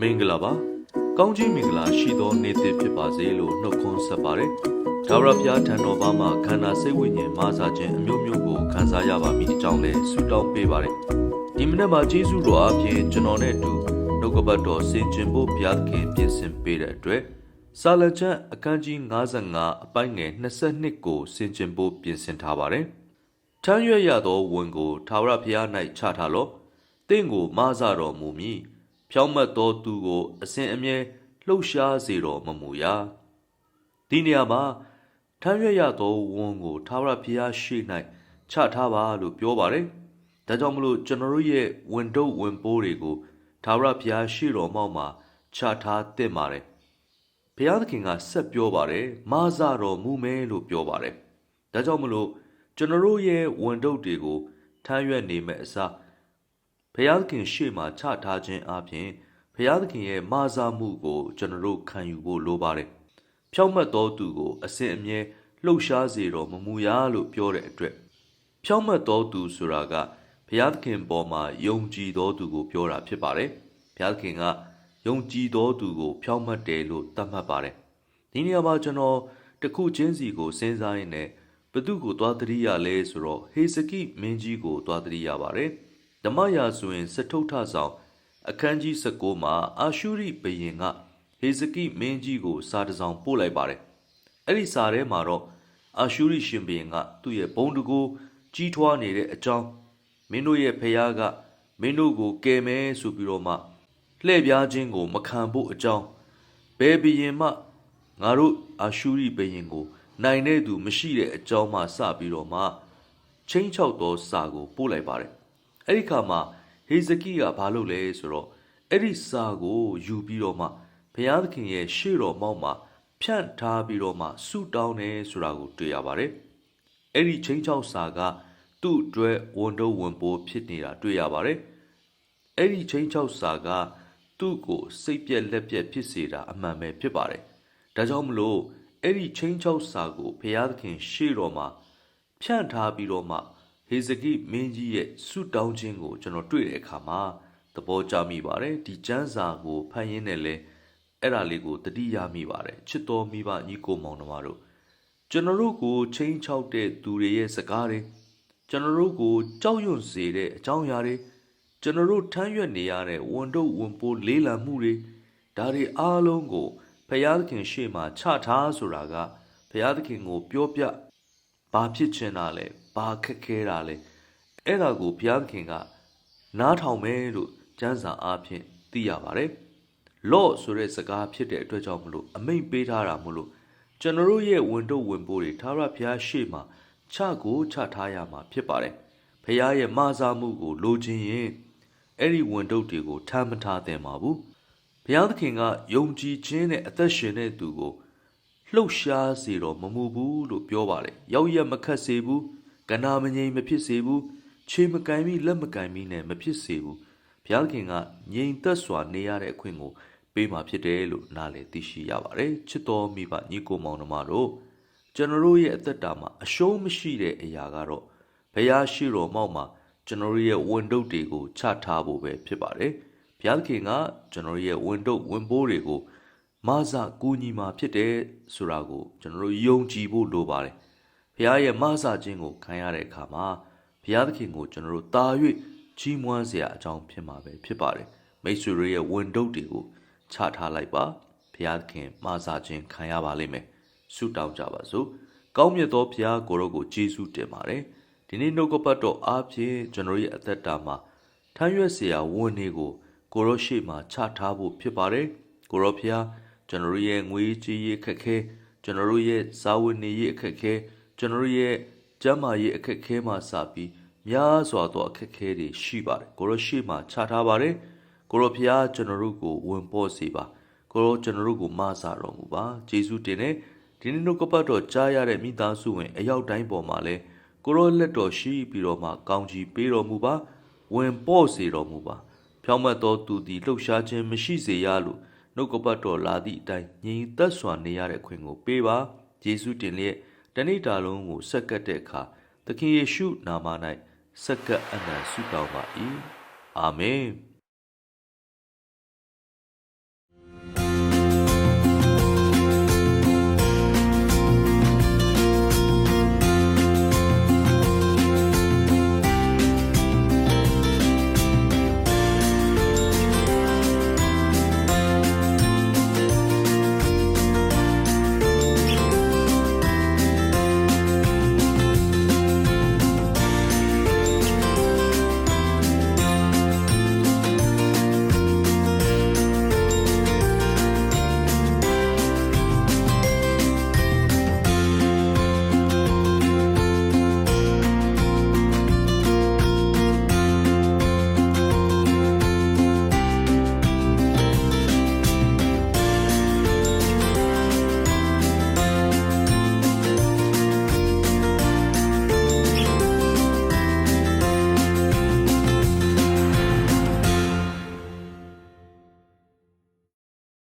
မင်္ဂလာပါကောင်းကြီးမင်္ဂလာရှိသောနေ့သစ်ဖြစ်ပါစေလို့နှုတ်ခွန်းဆက်ပါတယ်ဒါဝရဘုရားထံတော်ဘာမှာခန္ဓာစိတ်ဝိညာဉ်မာစာခြင်းအမျိုးမျိုးကိုခံစားရပါမည်အကြောင်းလဲဆုတောင်းပေးပါတယ်ဒီမနေ့မှာယေရှုတော်အပြင်ကျွန်တော်နဲ့အတူနှုတ်ကပတ်တော်ဆင်ခြင်ဖို့ဘုရားသခင်ပြင်ဆင်ပေးတဲ့အတွက်စာလချန်အခန်းကြီး55အပိုင်းငယ်22ကိုဆင်ခြင်ဖို့ပြင်ဆင်ထားပါတယ်ထမ်းရွက်ရသောဝန်ကိုထာဝရဘုရား၌ချထားလော့တင့်ကိုမာစာတော်မူမည် ဖြောင့်မတ်သောသူကို အစဉ်အမြဲလှုပ်ရှားစေတော်မမူရာဒီနေရာမှာထမ်းရွက်ရသောဝန်ကိုထာဝရဘုရားရှိ၌ချထားပါလို့ပြောပါတယ်ဒါကြောင့်မလို့ကျွန်တော်တို့ရဲ့ဝန်တုပ်ဝန်ပိုးတွေကိုထာဝရဘုရားရှိတော်မောက်မှာချထားသင့်ပါတယ်ဘုရားသခင်ကဆက်ပြောပါတယ်မာစာတော်မူမယ်လို့ပြောပါတယ်ဒါကြောင့်မလို့ကျွန်တော်တို့ရဲ့ဝန်တုပ်တွေကိုထမ်းရွက်နေမဲ့အစား ဘုရားသခင်ရှေ့မှာချထားခြင်းအပြင်ဘုရားသခင်ရဲ့မာစာမှုကိုကျွန်တော်တို့ခံယူဖို့လိုပါတယ်။ဖြောင့်မတ်သောသူကိုအစဉ်အမြဲလှုပ်ရှားစေတော်မမူရလို့ပြောတဲ့အတွက်ဖြောင့်မတ်သောသူဆိုတာကဘုရားသခင်ပေါ်မှာယုံကြည်သောသူကိုပြောတာဖြစ်ပါတယ်။ဘုရားသခင်ကယုံကြည်သောသူကိုဖြောင့်မတ်တယ်လို့သတ်မှတ်ပါတယ်။ဒီနေရာမှာကျွန်တော်တစ်ခုချင်းစီကိုစဉ်းစားရင်းနဲ့ဘသူကိုသွားတရိရလဲဆိုတော့ဟေစကိမင်းကြီးကိုသွားတရိရပါတယ်။ ဓမ္မရာဆိုရင်စထုထဆောင်အခန်းကြီး19မှာအာရှုရိဘုရင်ကဟေဇကိမင်းကြီးကို စာတစ်စောင်ပို့လိုက်ပါတယ်။အဲ့ဒီစာထဲမှာတော့အာရှုရိရှင်ဘုရင်ကသူ့ရဲ့ဘုံတကူကြီးထွားနေတဲ့အကြောင်းမင်းတို့ရဲ့ဖခင်ကမင်းတို့ကိုကယ်မယ်ဆိုပြီးတော့မှလှည့်ပြားခြင်းကို မခံဖို့အကြောင်းဘယ်ဘုရင်မှငါတို့အာရှုရိဘုရင်ကို နိုင်တဲ့သူမရှိတဲ့အကြောင်းမှစပြီးတော့မှချင်းချောက်သောစာကိုပို့လိုက်ပါတယ်။ အဲ့ဒီခါမှာဟေဇကိကဘာလုပ်လဲဆိုတော့အဲ့ဒီစာကိုယူပြီးတော့မှဘုရားသခင်ရဲ့ရှေ့တော်မောက်မှာဖြန့်ထားပြီးတော့မှဆုတောင်းတယ်ဆိုတာကိုတွေ့ရပါတယ်။အဲ့ဒီချင်းချောက်စာကသူ့အတွက်ဝန်တော့ဝန်ပိုးဖြစ်နေတာတွေ့ရပါတယ်။အဲ့ဒီချင်းချောက်စာကသူ့ကိုစိတ်ပြက်လက်ပြက်ဖြစ်စေတာအမှန်ပဲဖြစ်ပါတယ်။ဒါကြောင့်မလို့အဲ့ဒီချင်းချောက်စာကိုဘုရားသခင်ရှေ့တော်မှာဖြန့်ထားပြီးတော့မှ ဟေဇကိမင်းကြီးရဲ့ဆုတောင်းခြင်းကိုကျွန်တော်တွေ့တဲ့အခါမှာသဘောကျမိပါတယ်ဒီကျမ်းစာကိုဖတ်ရင်းနဲ့လဲအဲ့ဒါလေးကိုတတိယမိပါတယ်ချစ်တော်မိဘညီကိုမောင်နှမတို့ကျွန်တော်တို့ကိုချင်းချောက်တဲ့သူတွေရဲ့စကားတွေကျွန်တော်တို့ကိုကြောက်ရွံ့စေတဲ့အကြောင်းအရာတွေကျွန်တော်တို့ထမ်းရွက်နေရတဲ့ဝန်တော့ဝန်ပိုးလေးလံမှုတွေဒါတွေအားလုံးကိုဘုရားသခင်ရှေ့မှာချထားဆိုတာကဘုရားသခင်ကို ပြောပြ ဘာဖြစ်ချင်တာလဲဘာခက်ခဲတာလဲအဲ့ဒါကိုဘုရားသခင်ကနားထောင်မယ်လို့ကျမ်းစာအားဖြင့်သိရပါတယ်လော့ဆိုတဲ့စကားဖြစ်တဲ့အတွက်ကြောင့်မလို့အမိန့်ပေးထားတာမလို့ကျွန်တော်တို့ရဲ့ဝင်တော့ဝင်ပိုးတွေသာရဘုရားရှေ့မှာချကိုချထားရမှာဖြစ်ပါတယ်ဘုရားရဲ့မဆာမှုကိုလိုချင်ရင်အဲ့ဒီဝင်တော့တွေကိုထမ်းမထားသင့်ပါဘူးဘုရားသခင်ကယုံကြည်ခြင်းနဲ့အသက်ရှင်တဲ့သူကို လှုပ်ရှားစေတော့မမူဘူးလို့ပြောပါတယ်ရောက်ရမခတ်စေဘူးကနာမငြိမ်မဖြစ်စေဘူးခြေမကင်ပြီးလက်မကင်ပြီးနဲ့မဖြစ်စေဘူးဘုရားခင်ကငြိမ်သက်စွာနေရတဲ့အခွင့်ကိုပေးมาဖြစ်တယ်လို့နားလည်သိရှိရပါတယ်ချစ်တော်မိဘညီကိုမောင်နှမတို့ကျွန်တော်တို့ရဲ့အသက်တာမှာအရှုံးမရှိတဲ့အရာကတော့ဘုရားရှိတော်မောက်မှာကျွန်တော်ရဲ့ဝန်တုပ်တွေကိုချထားဖို့ပဲဖြစ်ပါတယ်ဘုရားခင်ကကျွန်တော်ရဲ့ဝန်တုပ်ဝန်ပိုးတွေကို မဆကူညီမှာဖြစ်တယ်ဆိုတာကိုကျွန်တော်တို့ယုံကြည်ဖို့လိုပါတယ်။ဘုရားရဲ့မဆခြင်းကိုခံရတဲ့အခါမှာဘုရားသခင်ကိုကျွန်တော်တို့တာ၍ချီးမွမ်းစရာအကြောင်းဖြစ်မှာပဲဖြစ်ပါတယ်။မိတ်ဆွေတို့ရဲ့ဝန်တုပ်တွေကိုချထားလိုက်ပါ။ဘုရားသခင်မဆခြင်းခံရပါလိမ့်မယ်။ဆုတောင်းကြပါစို့။ကောင်းမြတ်သောဘုရားကိုရောကိုယေရှုတင်ပါတယ်။ဒီနေ့နှုတ်ကပတ်တော်အားဖြင့်ကျွန်တော်ရဲ့အသက်တာမှာထမ်းရွက်စရာဝန်တွေကိုကိုရောရှိမှချထားဖို့ဖြစ်ပါတယ်။ကိုရောဘုရား ကျွန်တော်ရဲ့ငွေကြေးရေးအခက်ခဲကျွန်တော်ရဲ့စာဝန်နေရေးအခက်ခဲကျွန်တော်ရဲ့ကျန်းမာရေးအခက်ခဲမှစပြီးများစွာသောအခက်ခဲတွေရှိပါတယ်ကိုရောရှိမှချထားပါတယ်ကိုရောဖျားကျွန်တော်တို့ကိုဝင်ပေါ်စေပါကိုရောကျွန်တော်တို့ကိုမဆာတော်မူပါယေရှုတင်တဲ့ဒီနေ့နှုတ်ကပတ်တော်ကြားရတဲ့မိသားစုဝင်အရောက်တိုင်းပေါ်မှာလဲကိုရောလက်တော်ရှိပြီးတော့မှကောင်းကြီးပေးတော်မူပါဝင်ပေါ်စေတော်မူပါဖြောင့်မတ်သောသူသည်လှုပ်ရှားခြင်းမရှိစေရလို့ နှုတ်ကပတ်တော်လာသည့်အတိုင်းညီသက်စွာနေရတဲ့ခွင့်ကိုပေးပါယေရှုတင်လျက်တဏိတာလုံးကိုဆက်ကပ်တဲ့အခါသခင်ယေရှုနာမ၌ဆက်ကပ်အနံဆုတောင်းပါ၏အာမင်